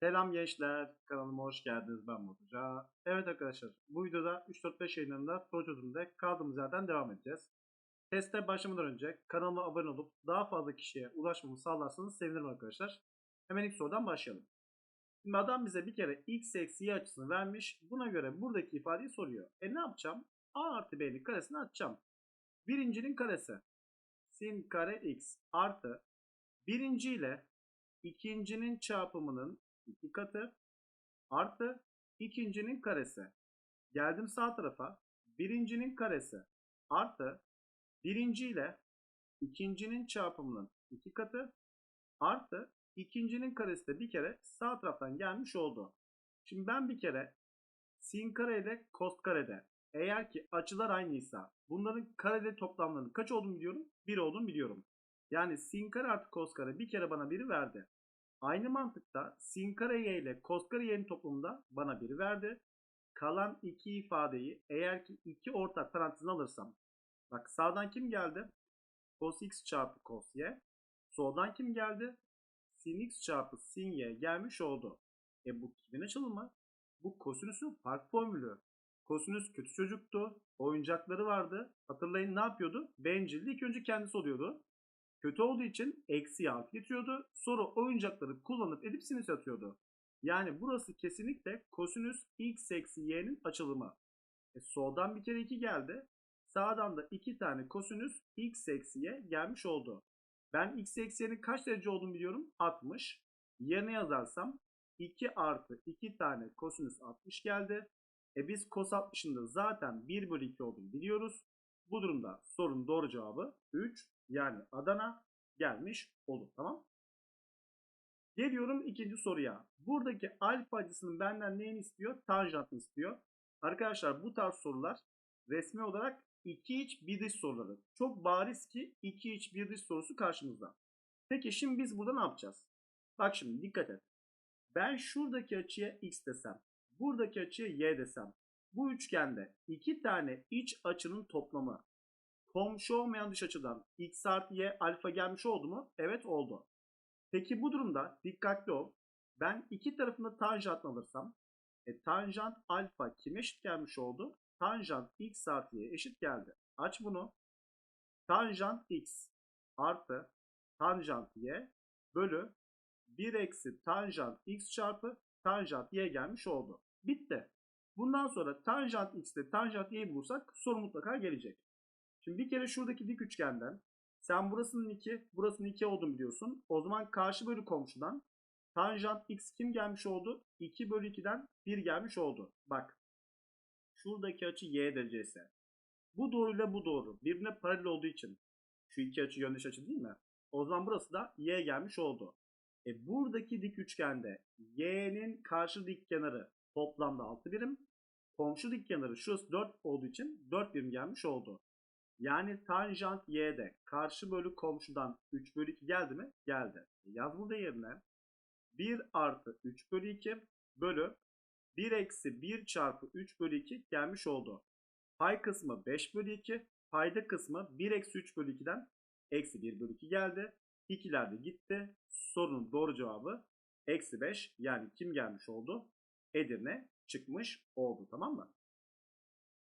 Selam gençler, kanalıma hoş geldiniz. Ben Mutluca. Evet arkadaşlar, bu videoda 3-4-5 yayınlarında soru çözümünde kaldığımız yerden devam edeceğiz. Teste başlamadan önce kanalıma abone olup daha fazla kişiye ulaşmamı sağlarsanız sevinirim arkadaşlar. Hemen ilk sorudan başlayalım. Şimdi adam bize bir kere x eksi y açısını vermiş. Buna göre buradaki ifadeyi soruyor. E ne yapacağım? a artı b'nin karesini atacağım. Birincinin karesi sin kare x artı birinci ile ikincinin çarpımının iki katı artı ikincinin karesi. Geldim sağ tarafa. Birincinin karesi artı birinci ile ikincinin çarpımının iki katı artı ikincinin karesi de bir kere sağ taraftan gelmiş oldu. Şimdi ben bir kere sin kare ile kos karede eğer ki açılar aynıysa bunların karede toplamlarının kaç olduğunu biliyorum? 1 olduğunu biliyorum. Yani sin kare artı kos kare bir kere bana 1'i verdi. Aynı mantıkta sin kare y ile kos kare y'nin toplamında bana 1'i verdi. Kalan iki ifadeyi eğer ki iki ortak parantezine alırsam. Bak sağdan kim geldi? Cos x çarpı cos y. Soldan kim geldi? Sin x çarpı sin y gelmiş oldu. E bu kimin açılımı? Bu kosinüsün fark formülü. Kosinüs kötü çocuktu. Oyuncakları vardı. Hatırlayın ne yapıyordu? Bencildi. İlk önce kendisi oluyordu. Kötü olduğu için eksi artı getiriyordu. Sonra oyuncakları kullanıp edip sinüs atıyordu. Yani burası kesinlikle kosinüs x eksi y'nin açılımı. E soldan bir kere 2 geldi. Sağdan da 2 tane kosinüs x eksi y gelmiş oldu. Ben x eksi y'nin kaç derece olduğunu biliyorum. 60. Yerine yazarsam 2 artı 2 tane kosinüs 60 geldi. E biz cos 60'ın da zaten 1 bölü 2 olduğunu biliyoruz. Bu durumda sorunun doğru cevabı 3 yani Adana gelmiş olur. Tamam. Geliyorum ikinci soruya. Buradaki alfa açısının benden neyini istiyor? Tanjantını istiyor. Arkadaşlar bu tarz sorular resmi olarak iki iç bir dış soruları. Çok bariz ki iki iç bir dış sorusu karşımızda. Peki şimdi biz burada ne yapacağız? Bak şimdi dikkat et. Ben şuradaki açıya x desem, buradaki açıya y desem, bu üçgende iki tane iç açının toplamı komşu olmayan dış açıdan x artı y alfa gelmiş oldu mu? Evet oldu. Peki bu durumda dikkatli ol. Ben iki tarafında tanjant alırsam e, tanjant alfa kime eşit gelmiş oldu? Tanjant x artı y eşit geldi. Aç bunu. Tanjant x artı tanjant y bölü 1 eksi tanjant x çarpı tanjant y gelmiş oldu. Bitti. Bundan sonra tanjant x ile tanjant y'yi bulursak soru mutlaka gelecek. Şimdi bir kere şuradaki dik üçgenden sen burasının 2, burasının 2 olduğunu biliyorsun. O zaman karşı bölü komşudan tanjant x kim gelmiş oldu? 2 bölü 2'den 1 gelmiş oldu. Bak şuradaki açı y derecesi. Bu doğruyla bu doğru. Birbirine paralel olduğu için şu iki açı yöndeş açı değil mi? O zaman burası da y gelmiş oldu. E buradaki dik üçgende y'nin karşı dik kenarı toplamda 6 birim. Komşu dik kenarı şurası 4 olduğu için 4 birim gelmiş oldu. Yani tanjant y'de karşı bölü komşudan 3 bölü 2 geldi mi? Geldi. E yaz burada yerine 1 artı 3 bölü 2 bölü 1 eksi 1 çarpı 3 bölü 2 gelmiş oldu. Pay kısmı 5 bölü 2. Payda kısmı 1 eksi 3 bölü 2'den eksi 1 bölü 2 geldi. 2'ler de gitti. Sorunun doğru cevabı eksi 5 yani kim gelmiş oldu? Edirne çıkmış oldu tamam mı?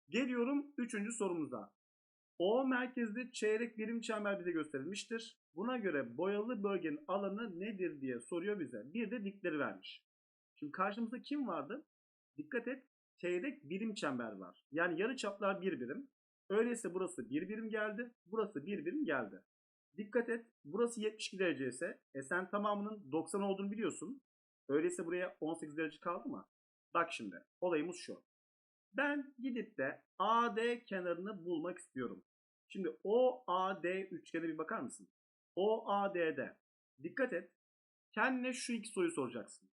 Geliyorum 3. sorumuza. O merkezde çeyrek birim çember bize gösterilmiştir. Buna göre boyalı bölgenin alanı nedir diye soruyor bize. Bir de dikleri vermiş. Şimdi karşımızda kim vardı? Dikkat et çeyrek birim çember var. Yani yarı çaplar bir birim. Öyleyse burası bir birim geldi. Burası bir birim geldi. Dikkat et burası 72 derece ise e sen tamamının 90 olduğunu biliyorsun. Öyleyse buraya 18 derece kaldı mı? Bak şimdi olayımız şu. Ben gidip de AD kenarını bulmak istiyorum. Şimdi OAD üçgene bir bakar mısın? OAD'de dikkat et. Kendine şu iki soruyu soracaksın.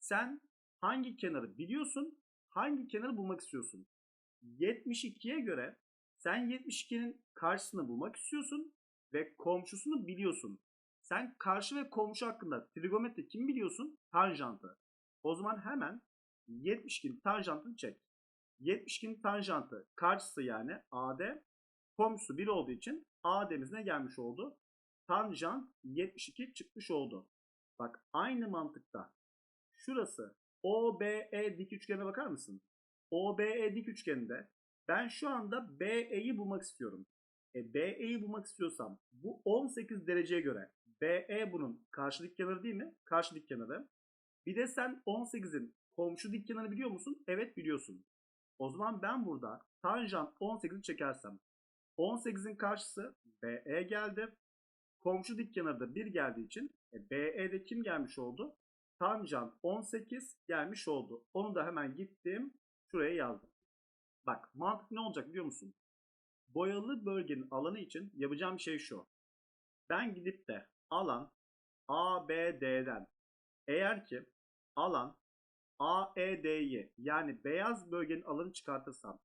Sen hangi kenarı biliyorsun? Hangi kenarı bulmak istiyorsun? 72'ye göre sen 72'nin karşısını bulmak istiyorsun ve komşusunu biliyorsun. Sen karşı ve komşu hakkında trigonometri kim biliyorsun? Tanjantı. O zaman hemen 72'nin tanjantını çek. 72'nin tanjantı karşısı yani AD komşusu 1 olduğu için AD'miz ne gelmiş oldu? Tanjant 72 çıkmış oldu. Bak aynı mantıkta şurası OBE dik üçgenine bakar mısın? OBE dik üçgeninde ben şu anda BE'yi bulmak istiyorum. E, BE'yi bulmak istiyorsam bu 18 dereceye göre BE bunun karşı dik kenarı değil mi? Karşı dik kenarı. Bir de sen 18'in komşu dik kenarını biliyor musun? Evet biliyorsun. O zaman ben burada tanjant 18'i çekersem 18'in karşısı BE geldi. Komşu dik kenarı da 1 geldiği için e, BE'de kim gelmiş oldu? Tanjant 18 gelmiş oldu. Onu da hemen gittim şuraya yazdım. Bak mantık ne olacak biliyor musun? Boyalı bölgenin alanı için yapacağım şey şu. Ben gidip de alan ABD'den eğer ki alan AED'yi yani beyaz bölgenin alanı çıkartırsam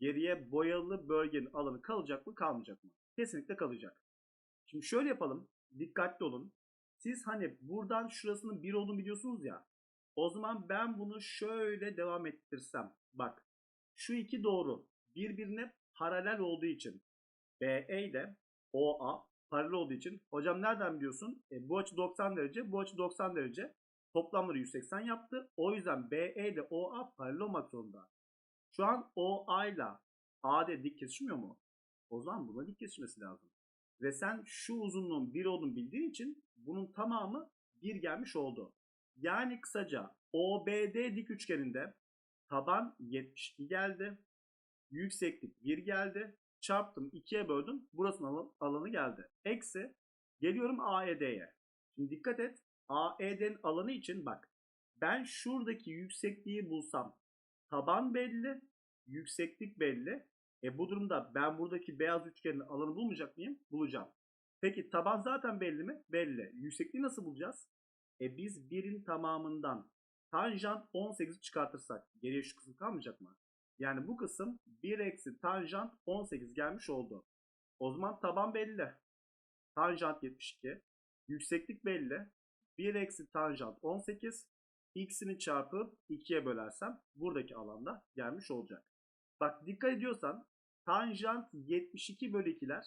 geriye boyalı bölgenin alanı kalacak mı kalmayacak mı? Kesinlikle kalacak. Şimdi şöyle yapalım. Dikkatli olun. Siz hani buradan şurasının 1 olduğunu biliyorsunuz ya. O zaman ben bunu şöyle devam ettirsem. Bak şu iki doğru birbirine paralel olduğu için BE ile OA paralel olduğu için hocam nereden biliyorsun? E, bu açı 90 derece, bu açı 90 derece. Toplamları 180 yaptı. O yüzden BE ile OA paralel olmak zorunda. Şu an OA ile AD dik kesişmiyor mu? O zaman buna dik kesişmesi lazım. Ve sen şu uzunluğun 1 olduğunu bildiğin için bunun tamamı 1 gelmiş oldu. Yani kısaca OBD dik üçgeninde taban 72 geldi. Yükseklik 1 geldi. Çarptım 2'ye böldüm. Burasının alanı geldi. Eksi geliyorum AED'ye. Şimdi dikkat et. AED'nin alanı için bak. Ben şuradaki yüksekliği bulsam taban belli, yükseklik belli. E bu durumda ben buradaki beyaz üçgenin alanı bulmayacak mıyım? Bulacağım. Peki taban zaten belli mi? Belli. Yüksekliği nasıl bulacağız? E biz birin tamamından tanjant 18'i çıkartırsak geriye şu kısım kalmayacak mı? Yani bu kısım 1 eksi tanjant 18 gelmiş oldu. O zaman taban belli. Tanjant 72. Yükseklik belli. 1 eksi tanjant 18. X'ini çarpıp 2'ye bölersem buradaki alanda gelmiş olacak. Bak dikkat ediyorsan tanjant 72 bölü 2'ler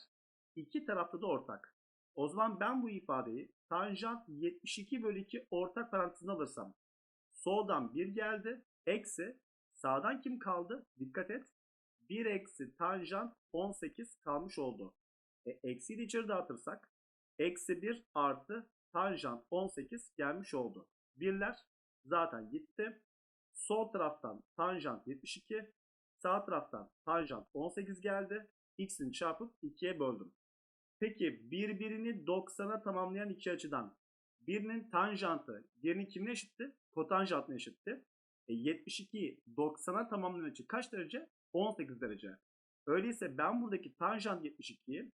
iki tarafta da ortak. O zaman ben bu ifadeyi tanjant 72 bölü 2 ortak parantezine alırsam soldan 1 geldi eksi sağdan kim kaldı? Dikkat et. 1 eksi tanjant 18 kalmış oldu. E, eksiyi de içeri dağıtırsak eksi 1 artı tanjant 18 gelmiş oldu. Birler zaten gitti. Sol taraftan tanjant 72, sağ taraftan tanjant 18 geldi. X'ini çarpıp 2'ye böldüm. Peki birbirini 90'a tamamlayan iki açıdan birinin tanjantı diğerinin kimine eşitti? Kotanjantına eşitti. E 72'yi 90'a tamamlayan açı kaç derece? 18 derece. Öyleyse ben buradaki tanjant 72'yi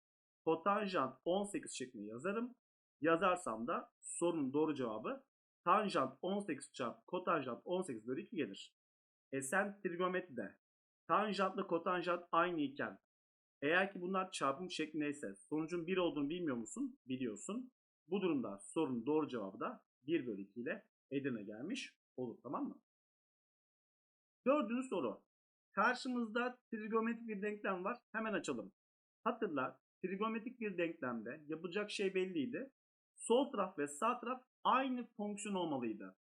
kotanjant 18 şeklinde yazarım. Yazarsam da sorunun doğru cevabı tanjant 18 çarpı kotanjant 18 bölü 2 gelir. E sen trigonometride tanjantla kotanjant aynı iken eğer ki bunlar çarpım şeklindeyse sonucun 1 olduğunu bilmiyor musun? Biliyorsun. Bu durumda sorunun doğru cevabı da 1 bölü 2 ile Edirne gelmiş olur tamam mı? Dördüncü soru. Karşımızda trigonometrik bir denklem var. Hemen açalım. Hatırla trigonometrik bir denklemde yapacak şey belliydi. Sol taraf ve sağ taraf aynı fonksiyon olmalıydı.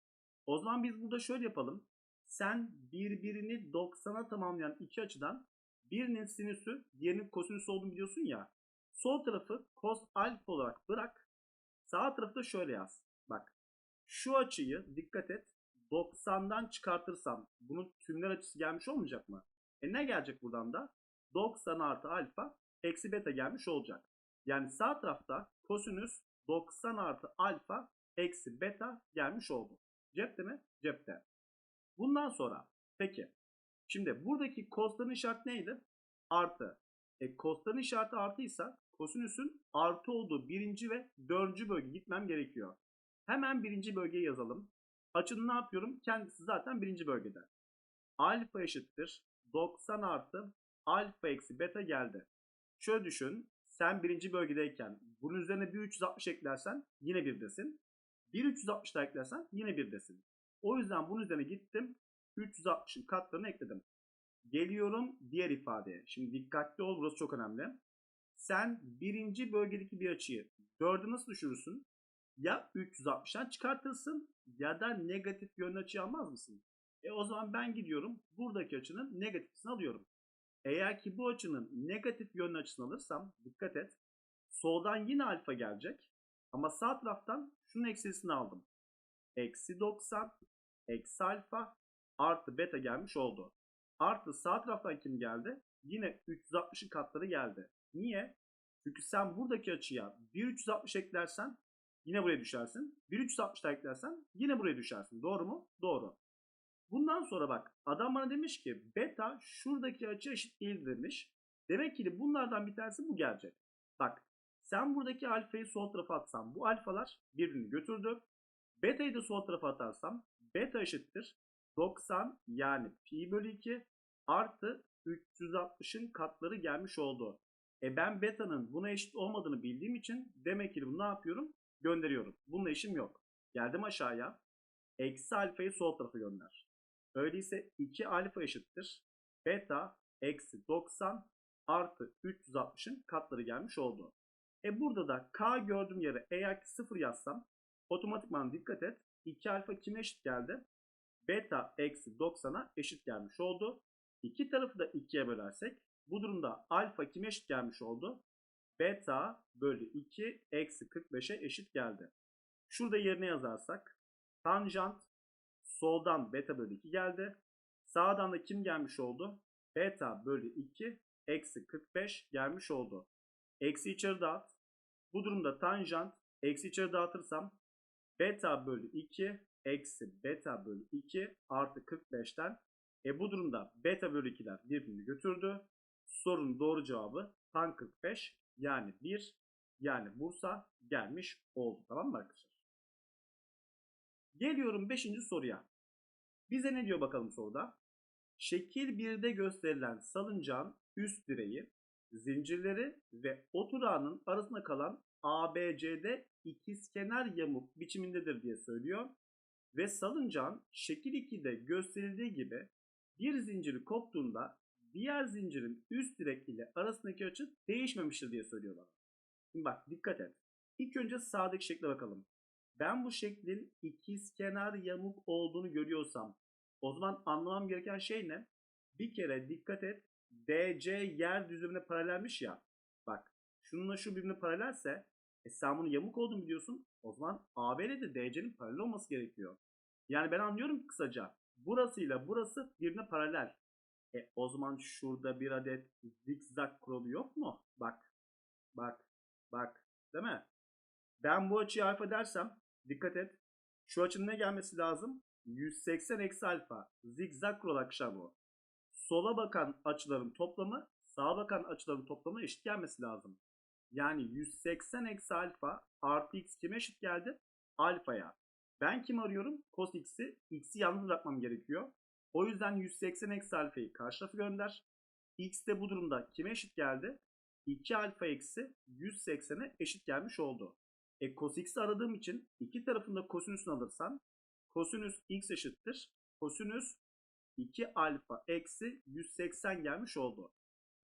O zaman biz burada şöyle yapalım. Sen birbirini 90'a tamamlayan iki açıdan birinin sinüsü diğerinin kosinüsü olduğunu biliyorsun ya. Sol tarafı cos alfa olarak bırak. Sağ tarafı da şöyle yaz. Bak şu açıyı dikkat et 90'dan çıkartırsam bunun tümler açısı gelmiş olmayacak mı? E ne gelecek buradan da? 90 artı alfa eksi beta gelmiş olacak. Yani sağ tarafta kosinüs 90 artı alfa eksi beta gelmiş oldu. Cepte mi? Cepte. Bundan sonra peki şimdi buradaki cos'ların işareti neydi? Artı. E cos'ların işareti artıysa kosinüsün artı olduğu birinci ve dördüncü bölge gitmem gerekiyor. Hemen birinci bölgeyi yazalım. Açının ne yapıyorum? Kendisi zaten birinci bölgede. Alfa eşittir 90 artı alfa eksi beta geldi. Şöyle düşün. Sen birinci bölgedeyken bunun üzerine bir 360 eklersen yine birdesin. Bir 360 da eklersen yine birdesin. O yüzden bunun üzerine gittim. 360'ın katlarını ekledim. Geliyorum diğer ifadeye. Şimdi dikkatli ol burası çok önemli. Sen birinci bölgedeki bir açıyı dörde nasıl düşürürsün? ya 360'tan çıkartırsın ya da negatif yönlü açıyı almaz mısın? E o zaman ben gidiyorum buradaki açının negatifini alıyorum. Eğer ki bu açının negatif yönlü açısını alırsam dikkat et. Soldan yine alfa gelecek. Ama sağ taraftan şunun eksilisini aldım. Eksi 90 eksi alfa artı beta gelmiş oldu. Artı sağ taraftan kim geldi? Yine 360'ın katları geldi. Niye? Çünkü sen buradaki açıya 1360 eklersen yine buraya düşersin. 1360 da eklersen yine buraya düşersin. Doğru mu? Doğru. Bundan sonra bak adam bana demiş ki beta şuradaki açı eşit değil demiş. Demek ki bunlardan bir tanesi bu gelecek. Bak sen buradaki alfayı sol tarafa atsan bu alfalar birbirini götürdü. Beta'yı da sol tarafa atarsam beta eşittir 90 yani pi bölü 2 artı 360'ın katları gelmiş oldu. E ben beta'nın buna eşit olmadığını bildiğim için demek ki bunu ne yapıyorum? Gönderiyorum. Bununla işim yok. Geldim aşağıya. Eksi alfayı sol tarafa gönder. Öyleyse 2 alfa eşittir. Beta eksi 90 artı 360'ın katları gelmiş oldu. E burada da k gördüğüm yere eğer ki 0 yazsam otomatikman dikkat et. 2 alfa kime eşit geldi? Beta eksi 90'a eşit gelmiş oldu. İki tarafı da 2'ye bölersek bu durumda alfa kime eşit gelmiş oldu? Beta bölü 2 eksi 45'e eşit geldi. Şurada yerine yazarsak tanjant soldan beta bölü 2 geldi. Sağdan da kim gelmiş oldu? Beta bölü 2 eksi 45 gelmiş oldu. Eksi içeri dağıt. Bu durumda tanjant eksi içeri dağıtırsam beta bölü 2 eksi beta bölü 2 artı 45'ten e bu durumda beta bölü 2'ler birbirini götürdü. Sorunun doğru cevabı tan 45 yani 1 yani Bursa gelmiş oldu. Tamam mı arkadaşlar? Geliyorum 5. soruya. Bize ne diyor bakalım soruda? Şekil 1'de gösterilen salıncağın üst direği, zincirleri ve oturağının arasında kalan ABCD ikizkenar yamuk biçimindedir diye söylüyor. Ve salıncağın şekil 2'de gösterildiği gibi bir zinciri koptuğunda diğer zincirin üst direk ile arasındaki açı değişmemiştir diye söylüyorlar. Şimdi bak dikkat et. İlk önce sağdaki şekle bakalım. Ben bu şeklin ikizkenar yamuk olduğunu görüyorsam o zaman anlamam gereken şey ne? Bir kere dikkat et. DC yer düzlemine paralelmiş ya. Bak şununla şu birbirine paralelse e sen bunu yamuk olduğunu biliyorsun. O zaman AB ile de DC'nin paralel olması gerekiyor. Yani ben anlıyorum kısaca. Burasıyla burası birbirine paralel. E o zaman şurada bir adet zigzag kuralı yok mu? Bak. Bak. Bak. Değil mi? Ben bu açıyı alfa dersem dikkat et. Şu açının ne gelmesi lazım? 180 eksi alfa. Zigzag kuralı arkadaşlar bu. Sola bakan açıların toplamı sağa bakan açıların toplamı eşit gelmesi lazım. Yani 180 eksi alfa artı x kime eşit geldi? Alfaya. Ben kim arıyorum? Cos x'i. X'i yalnız bırakmam gerekiyor. O yüzden 180 eksi alfayı karşı tarafa gönder. X de bu durumda kime eşit geldi? 2 alfa eksi 180'e eşit gelmiş oldu. E cos x'i aradığım için iki tarafında kosinüsünü alırsam kosinüs x eşittir. Kosinüs 2 alfa eksi 180 gelmiş oldu.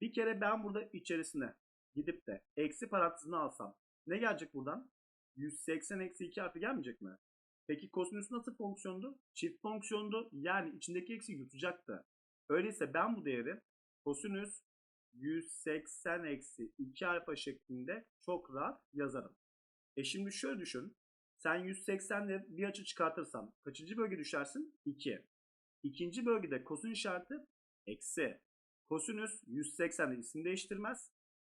Bir kere ben burada içerisine gidip de eksi parantezini alsam ne gelecek buradan? 180 eksi 2 artı gelmeyecek mi? Peki kosinüs nasıl fonksiyondu? Çift fonksiyondu. Yani içindeki eksi yutacaktı. Öyleyse ben bu değeri kosinüs 180 eksi 2 alfa şeklinde çok rahat yazarım. E şimdi şöyle düşün. Sen 180 ile bir açı çıkartırsan kaçıncı bölge düşersin? 2. İkinci bölgede kosinüs işareti eksi. Kosinüs 180'de isim değiştirmez.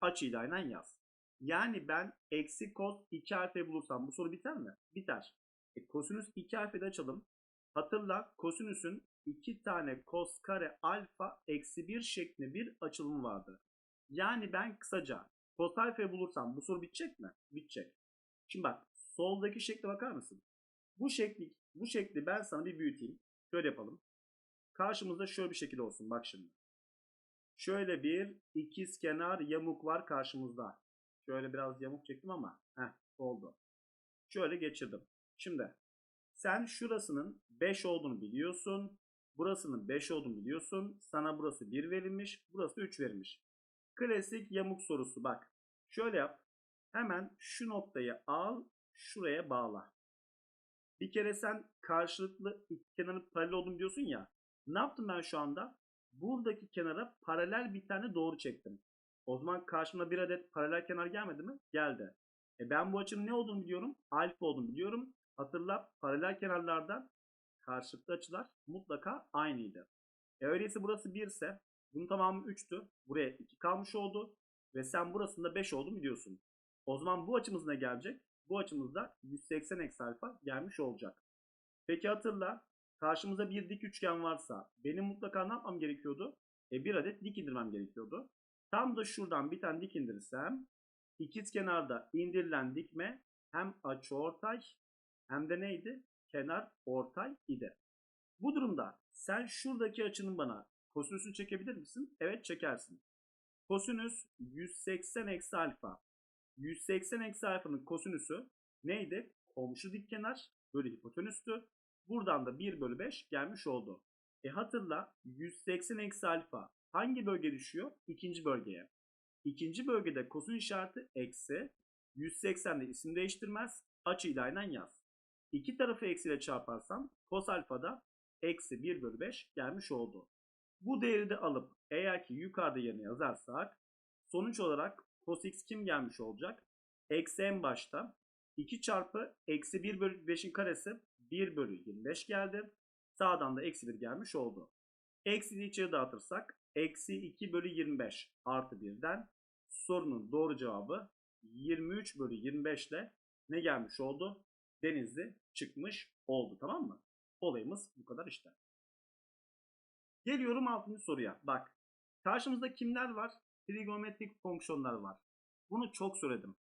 Açıyı da aynen yaz. Yani ben eksi cos 2 alfayı bulursam bu soru biter mi? Biter. E, kosinüs 2 alfayı açalım. Hatırla kosinüsün 2 tane cos kare alfa eksi 1 şeklinde bir açılımı vardı. Yani ben kısaca cos alfayı bulursam bu soru bitecek mi? Bitecek. Şimdi bak soldaki şekle bakar mısın? Bu şekli, bu şekli ben sana bir büyüteyim. Şöyle yapalım. Karşımızda şöyle bir şekil olsun bak şimdi. Şöyle bir ikiz kenar yamuk var karşımızda. Şöyle biraz yamuk çektim ama heh, oldu. Şöyle geçirdim. Şimdi sen şurasının 5 olduğunu biliyorsun. Burasının 5 olduğunu biliyorsun. Sana burası 1 verilmiş. Burası 3 verilmiş. Klasik yamuk sorusu bak. Şöyle yap. Hemen şu noktayı al. şuraya bağla. Bir kere sen karşılıklı iki kenarın paralel olduğunu diyorsun ya. Ne yaptım ben şu anda? Buradaki kenara paralel bir tane doğru çektim. O zaman karşıma bir adet paralel kenar gelmedi mi? Geldi. E ben bu açının ne olduğunu biliyorum. Alfa olduğunu biliyorum. Hatırla paralel kenarlarda karşılıklı açılar mutlaka aynıydı. E öyleyse burası 1 ise bunun tamamı 3'tü. Buraya 2 kalmış oldu. Ve sen burasında 5 olduğunu biliyorsun. O zaman bu açımız ne gelecek? Bu açımızda 180 eksi alfa gelmiş olacak. Peki hatırla. Karşımıza bir dik üçgen varsa benim mutlaka ne yapmam gerekiyordu? E bir adet dik indirmem gerekiyordu. Tam da şuradan bir tane dik indirirsem ikiz kenarda indirilen dikme hem açıortay hem de neydi? Kenar ortay idi. Bu durumda sen şuradaki açının bana kosinüsünü çekebilir misin? Evet çekersin. Kosinüs 180 eksi alfa. 180 eksi alfanın kosinüsü neydi? Komşu dik kenar bölü hipotenüstü. Buradan da 1 bölü 5 gelmiş oldu. E hatırla 180 eksi alfa hangi bölge düşüyor? İkinci bölgeye. İkinci bölgede kosinüs işareti eksi. 180'de isim değiştirmez. Açıyla aynen yaz. İki tarafı eksiyle çarparsam cos alfada eksi 1 bölü 5 gelmiş oldu. Bu değeri de alıp eğer ki yukarıda yerine yazarsak sonuç olarak cos x kim gelmiş olacak? Eksi en başta 2 çarpı eksi 1 bölü 5'in karesi 1 bölü 25 geldi. Sağdan da eksi 1 gelmiş oldu. Eksi içeri dağıtırsak eksi 2 bölü 25 artı 1'den sorunun doğru cevabı 23 bölü 25 ile ne gelmiş oldu? Denizli çıkmış oldu tamam mı? Olayımız bu kadar işte. Geliyorum 6. soruya. Bak karşımızda kimler var? Trigonometrik fonksiyonlar var. Bunu çok söyledim.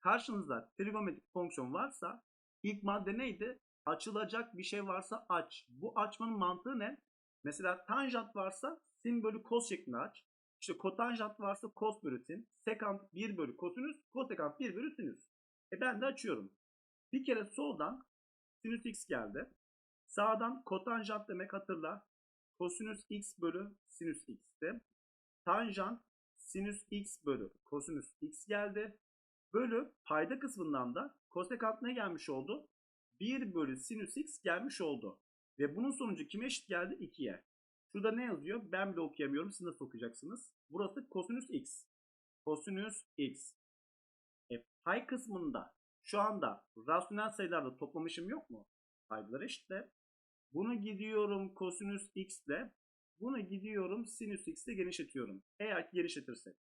Karşınızda trigonometrik fonksiyon varsa ilk madde neydi? Açılacak bir şey varsa aç. Bu açmanın mantığı ne? Mesela tanjant varsa sin bölü kos şeklinde aç. İşte kotanjant varsa kos bölü sin. Sekant 1 bölü kosinüs. Kosekant 1 bölü sinüs. E ben de açıyorum. Bir kere soldan sinüs x geldi. Sağdan kotanjant demek hatırla. Kosinüs x bölü sinüs x'ti. Tanjant sinüs x bölü kosinüs x geldi. Bölü payda kısmından da kosekant ne gelmiş oldu? 1 bölü sinüs x gelmiş oldu. Ve bunun sonucu kime eşit geldi? 2'ye. Şurada ne yazıyor? Ben bile okuyamıyorum. Siz nasıl okuyacaksınız? Burası kosinüs x. Kosinüs x. E, pay kısmında şu anda rasyonel sayılarda toplamışım yok mu? Paydalar eşitle. Bunu gidiyorum kosinüs x ile. Bunu gidiyorum sinüs x ile genişletiyorum. Eğer ki genişletirsek.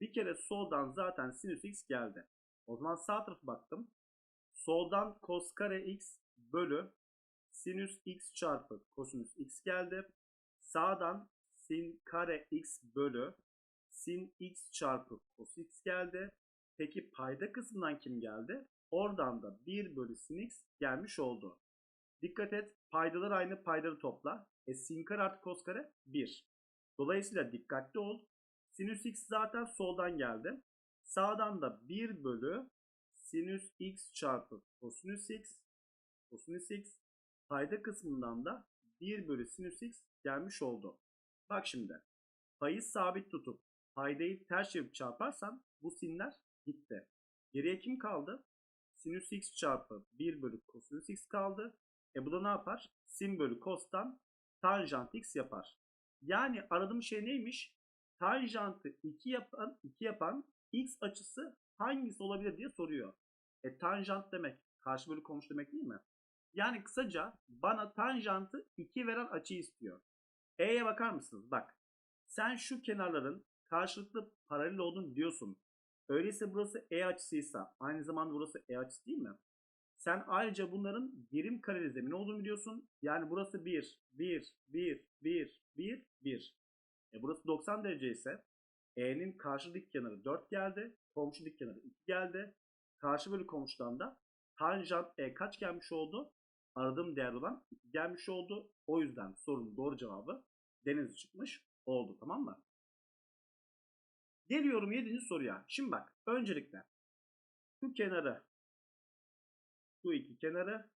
Bir kere soldan zaten sinüs x geldi. O zaman sağ tarafa baktım. Soldan cos kare x bölü sinüs x çarpı kosinüs x geldi. Sağdan sin kare x bölü sin x çarpı cos x geldi. Peki payda kısmından kim geldi? Oradan da 1 bölü sin x gelmiş oldu. Dikkat et paydalar aynı paydaları topla. E sin kare artı cos kare 1. Dolayısıyla dikkatli ol. Sinüs x zaten soldan geldi. Sağdan da 1 bölü sinüs x çarpı kosinüs x. Kosinüs x. Payda kısmından da 1 bölü sinüs x gelmiş oldu. Bak şimdi. Payı sabit tutup paydayı ters çevirip çarparsan bu sinler gitti. Geriye kim kaldı? Sinüs x çarpı 1 bölü kosinüs x kaldı. E bu da ne yapar? Sin bölü cos'tan tanjant x yapar. Yani aradığım şey neymiş? Tanjantı 2 yapan, 2 yapan x açısı hangisi olabilir diye soruyor. E tanjant demek karşı bölü komşu demek değil mi? Yani kısaca bana tanjantı 2 veren açı istiyor. E'ye bakar mısınız? Bak. Sen şu kenarların karşılıklı paralel olduğunu diyorsun. Öyleyse burası E açısıysa aynı zamanda burası E açısı değil mi? Sen ayrıca bunların birim kareli zemin olduğunu biliyorsun. Yani burası 1, 1, 1, 1, 1, 1. E burası 90 derece ise E'nin karşı dik kenarı 4 geldi. Komşu dik kenarı 2 geldi. Karşı bölü komşudan da tanjant E kaç gelmiş oldu? Aradığım değer olan 2 gelmiş oldu. O yüzden sorunun doğru cevabı deniz çıkmış oldu tamam mı? Geliyorum 7. soruya. Şimdi bak öncelikle şu kenarı şu iki kenarı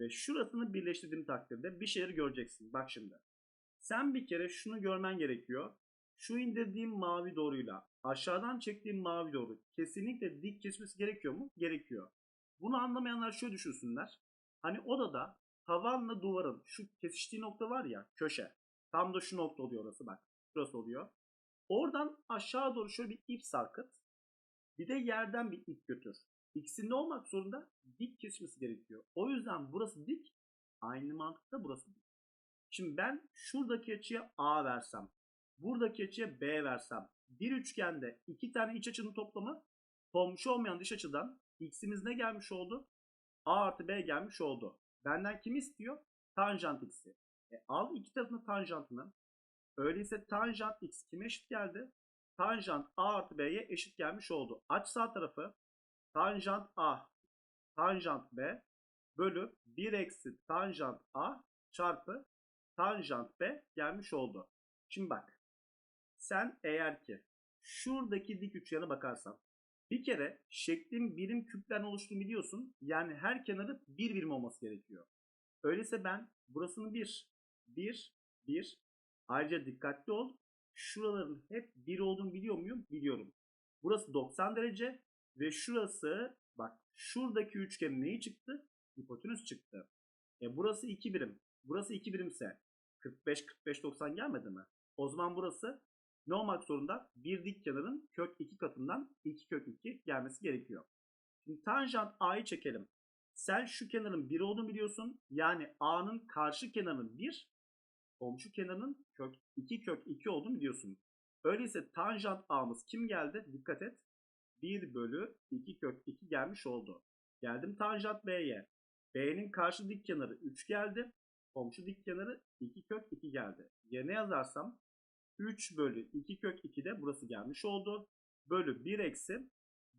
ve şurasını birleştirdiğim takdirde bir şeyleri göreceksin. Bak şimdi. Sen bir kere şunu görmen gerekiyor. Şu indirdiğim mavi doğruyla aşağıdan çektiğim mavi doğru kesinlikle dik kesmesi gerekiyor mu? Gerekiyor. Bunu anlamayanlar şöyle düşünsünler. Hani odada tavanla duvarın şu kesiştiği nokta var ya köşe. Tam da şu nokta oluyor orası bak. Şurası oluyor. Oradan aşağı doğru şöyle bir ip sarkıt. Bir de yerden bir ip götür. İkisinde olmak zorunda dik kesmesi gerekiyor. O yüzden burası dik. Aynı mantıkta burası dik. Şimdi ben şuradaki açıya A versem. Buradaki açıya B versem. Bir üçgende iki tane iç açının toplamı komşu olmayan dış açıdan x'imiz ne gelmiş oldu? A artı B gelmiş oldu. Benden kim istiyor? Tanjant x'i. E, al iki tarafını tanjantını. Öyleyse tanjant x kime eşit geldi? Tanjant a artı b'ye eşit gelmiş oldu. Aç sağ tarafı. Tanjant a tanjant b bölü 1 eksi tanjant a çarpı tanjant b gelmiş oldu. Şimdi bak. Sen eğer ki şuradaki dik üçgene bakarsan bir kere şeklin birim küpten oluştuğunu biliyorsun. Yani her kenarı bir birim olması gerekiyor. Öyleyse ben burasını 1, 1, 1. Ayrıca dikkatli ol. Şuraların hep 1 olduğunu biliyor muyum? Biliyorum. Burası 90 derece ve şurası bak şuradaki üçgenin neyi çıktı? Hipotenüs çıktı. E burası 2 birim. Burası 2 birimse 45 45 90 gelmedi mi? O zaman burası ne olmak zorunda? Bir dik kenarın kök 2 katından 2 kök 2 gelmesi gerekiyor. Şimdi tanjant a'yı çekelim. Sen şu kenarın 1 olduğunu biliyorsun. Yani a'nın karşı kenarının 1, komşu kenarının kök 2 kök 2 olduğunu biliyorsun. Öyleyse tanjant a'mız kim geldi? Dikkat et. 1 bölü 2 kök 2 gelmiş oldu. Geldim tanjant b'ye. B'nin karşı dik kenarı 3 geldi. Komşu dik kenarı 2 kök 2 geldi. Yerine yazarsam 3 bölü 2 kök 2 de burası gelmiş oldu. Bölü 1 eksi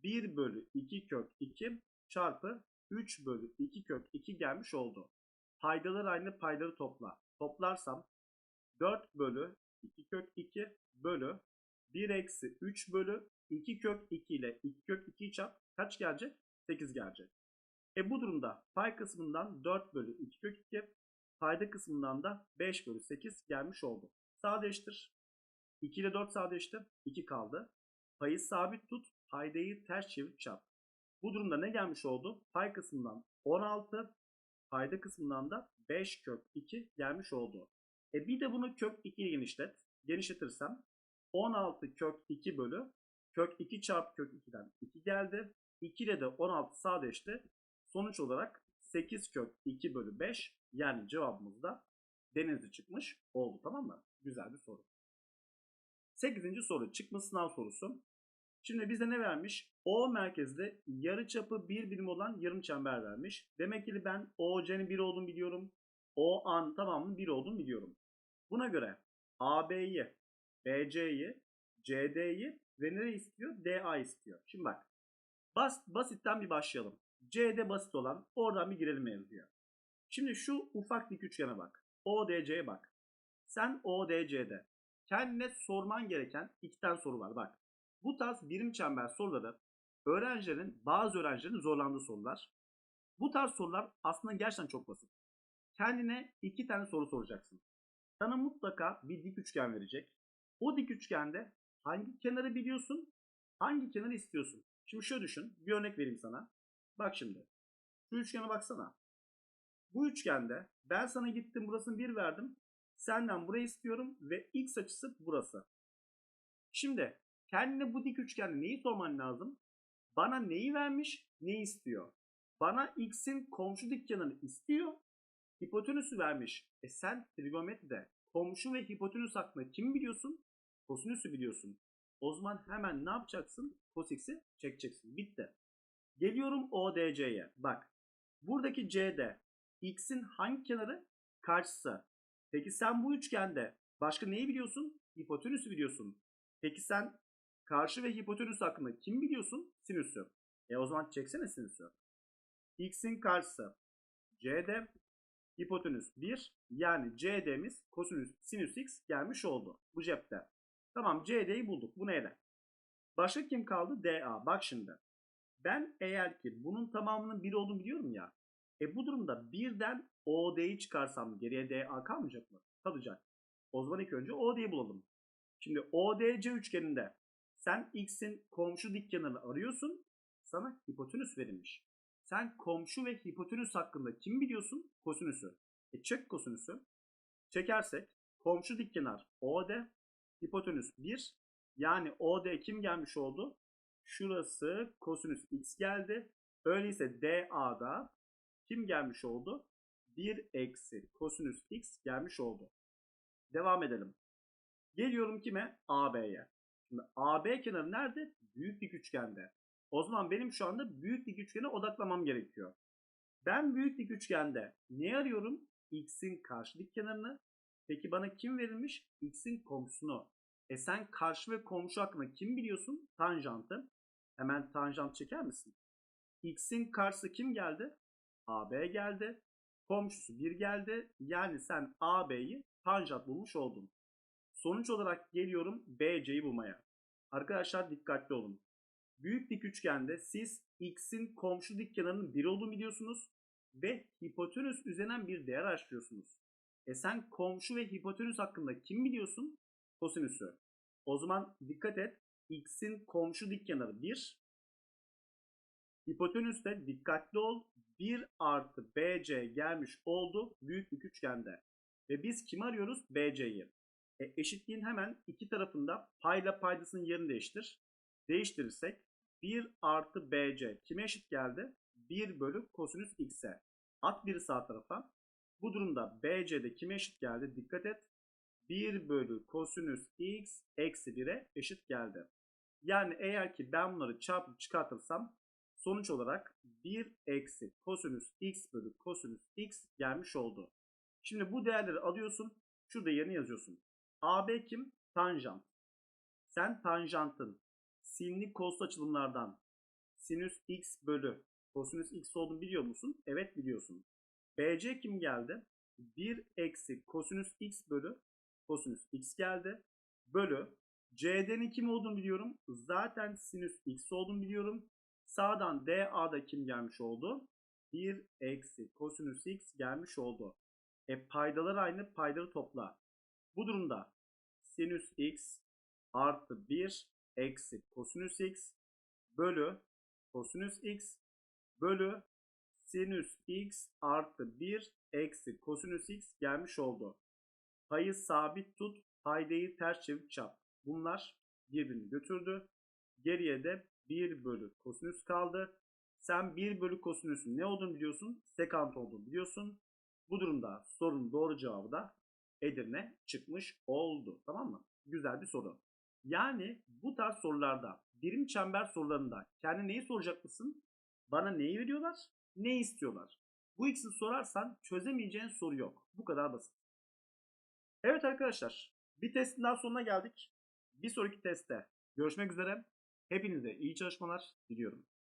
1 bölü 2 kök 2 çarpı 3 bölü 2 kök 2 gelmiş oldu. Paydalar aynı payları topla. Toplarsam 4 bölü 2 kök 2 bölü 1 eksi 3 bölü 2 kök 2 ile 2 kök 2'yi çarp kaç gelecek? 8 gelecek. E bu durumda pay kısmından 4 bölü 2 kök 2 payda kısmından da 5 bölü 8 gelmiş oldu. Sadeleştir. 2 ile 4 sadeleşti. 2 kaldı. Payı sabit tut. Paydayı ters çevir çarp. Bu durumda ne gelmiş oldu? Pay kısmından 16, payda kısmından da 5 kök 2 gelmiş oldu. E bir de bunu kök 2 genişlet. Genişletirsem 16 kök 2 bölü kök 2 çarpı kök 2'den 2 geldi. 2 ile de 16 sadeleşti. Sonuç olarak 8 kök 2 bölü 5 yani cevabımız da denizli çıkmış oldu tamam mı? Güzel bir soru. 8. soru çıkma sınav sorusu. Şimdi bize ne vermiş? O merkezde yarıçapı bir birim olan yarım çember vermiş. Demek ki ben OC'nin 1 olduğunu biliyorum. O an tamamının 1 olduğunu biliyorum. Buna göre AB'yi, BC'yi, CD'yi ve ne istiyor? DA istiyor. Şimdi bak. Bas, basitten bir başlayalım. CD basit olan oradan bir girelim mevzuya. Şimdi şu ufak dik üçgene bak. ODC'ye bak. Sen ODC'de kendine sorman gereken iki tane soru var. Bak. Bu tarz birim çember soruları öğrencilerin, bazı öğrencilerin zorlandığı sorular. Bu tarz sorular aslında gerçekten çok basit. Kendine iki tane soru soracaksın. Sana mutlaka bir dik üçgen verecek. O dik üçgende hangi kenarı biliyorsun, hangi kenarı istiyorsun. Şimdi şöyle düşün, bir örnek vereyim sana. Bak şimdi, şu üçgene baksana. Bu üçgende ben sana gittim burasını bir verdim. Senden burayı istiyorum ve x açısı burası. Şimdi kendine bu dik üçgende neyi sorman lazım? Bana neyi vermiş, ne istiyor? Bana x'in komşu dik kenarını istiyor. Hipotenüsü vermiş. E sen trigonometride komşu ve hipotenüs hakkında kim biliyorsun? Kosinüsü biliyorsun. O zaman hemen ne yapacaksın? Cos x'i çekeceksin. Bitti. Geliyorum ODC'ye. Bak. Buradaki CD x'in hangi kenarı? Karşısı. Peki sen bu üçgende başka neyi biliyorsun? Hipotenüsü biliyorsun. Peki sen karşı ve hipotenüs hakkında kim biliyorsun? Sinüsü. E o zaman çeksene sinüsü. X'in karşısı CD hipotenüs 1 yani CD'miz kosinüs sinüs x gelmiş oldu bu cepte. Tamam CD'yi bulduk. Bu neyle? Başka kim kaldı? DA. Bak şimdi. Ben eğer ki bunun tamamının 1 olduğunu biliyorum ya. E bu durumda birden OD'yi çıkarsam geriye DA kalmayacak mı? Kalacak. O zaman ilk önce OD'yi bulalım. Şimdi ODC üçgeninde sen x'in komşu dik kenarını arıyorsun. Sana hipotenüs verilmiş. Sen komşu ve hipotenüs hakkında kim biliyorsun? Kosinüsü. E çek kosinüsü. Çekersek komşu dikkenar OD, hipotenüs 1. Yani OD kim gelmiş oldu? Şurası kosinüs x geldi. Öyleyse DA'da kim gelmiş oldu? 1 eksi kosinüs x gelmiş oldu. Devam edelim. Geliyorum kime? AB'ye. Şimdi AB kenarı nerede? Büyük dik üçgende. O zaman benim şu anda büyük dik üçgene odaklamam gerekiyor. Ben büyük dik üçgende ne arıyorum? X'in karşı dik kenarını. Peki bana kim verilmiş? X'in komşusunu. E sen karşı ve komşu hakkında kim biliyorsun? Tanjantı. Hemen tanjant çeker misin? X'in karşısı kim geldi? AB geldi. Komşusu 1 geldi. Yani sen AB'yi tanjant bulmuş oldun. Sonuç olarak geliyorum BC'yi bulmaya. Arkadaşlar dikkatli olun. Büyük dik üçgende siz x'in komşu dik kenarının 1 olduğunu biliyorsunuz ve hipotenüs üzerinden bir değer araştırıyorsunuz. E sen komşu ve hipotenüs hakkında kim biliyorsun? Kosinüsü. O zaman dikkat et. X'in komşu dik kenarı 1. Hipotenüste dikkatli ol. 1 artı BC gelmiş oldu büyük dik üçgende. Ve biz kimi arıyoruz? BC'yi. E, eşitliğin hemen iki tarafında payla paydasının yerini değiştir. Değiştirirsek 1 artı BC kime eşit geldi? 1 bölü kosinüs x'e. At biri sağ tarafa. Bu durumda BC'de kime eşit geldi? Dikkat et. 1 bölü kosinüs x eksi 1'e eşit geldi. Yani eğer ki ben bunları çarpıp çıkartırsam sonuç olarak 1 eksi kosinüs x bölü kosinüs x gelmiş oldu. Şimdi bu değerleri alıyorsun. Şurada yerine yazıyorsun. AB kim? Tanjant. Sen tanjantın sinli kos açılımlardan sinüs x bölü kosinüs x olduğunu biliyor musun? Evet biliyorsun. BC kim geldi? 1 eksi kosinüs x bölü kosinüs x geldi. Bölü CD'nin kim olduğunu biliyorum. Zaten sinüs x olduğunu biliyorum. Sağdan DA'da kim gelmiş oldu? 1 eksi kosinüs x gelmiş oldu. E paydalar aynı paydaları topla. Bu durumda sinüs x artı 1 eksi kosinüs x bölü kosinüs x bölü sinüs x artı 1 eksi kosinüs x gelmiş oldu. Payı sabit tut, paydayı ters çevir çap. Bunlar birbirini götürdü. Geriye de 1 bölü kosinüs kaldı. Sen 1 bölü kosinüsün ne olduğunu biliyorsun? Sekant olduğunu biliyorsun. Bu durumda sorunun doğru cevabı da Edirne çıkmış oldu. Tamam mı? Güzel bir soru. Yani bu tarz sorularda birim çember sorularında kendi neyi soracak mısın? Bana neyi veriyorlar? Ne istiyorlar? Bu ikisini sorarsan çözemeyeceğin soru yok. Bu kadar basit. Evet arkadaşlar bir testin daha sonuna geldik. Bir sonraki testte görüşmek üzere. Hepinize iyi çalışmalar diliyorum.